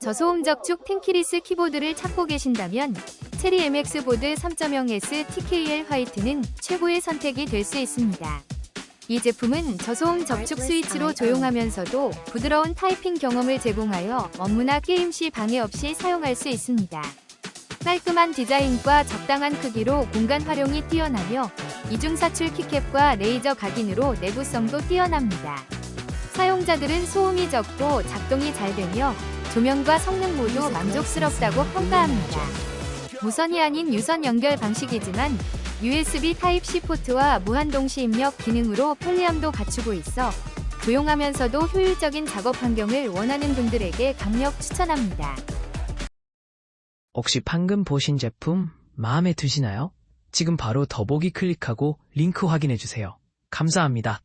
저소음 적축 텐키리스 키보드를 찾고 계신다면 체리 MX 보드 3.0S TKL 화이트는 최고의 선택이 될 수 있습니다. 이 제품은 저소음 접촉 스위치로 조용하면서도 부드러운 타이핑 경험을 제공하여 업무나 게임 시 방해 없이 사용할 수 있습니다. 깔끔한 디자인과 적당한 크기로 공간 활용이 뛰어나며 이중 사출 키캡과 레이저 각인으로 내구성도 뛰어납니다. 사용자들은 소음이 적고 작동이 잘 되며 조명과 성능 모두 만족스럽다고 평가합니다. 무선이 아닌 유선 연결 방식이지만 USB Type-C 포트와 무한 동시 입력 기능으로 편리함도 갖추고 있어 조용하면서도 효율적인 작업 환경을 원하는 분들에게 강력 추천합니다. 혹시 방금 보신 제품 마음에 드시나요? 지금 바로 더보기 클릭하고 링크 확인해 주세요. 감사합니다.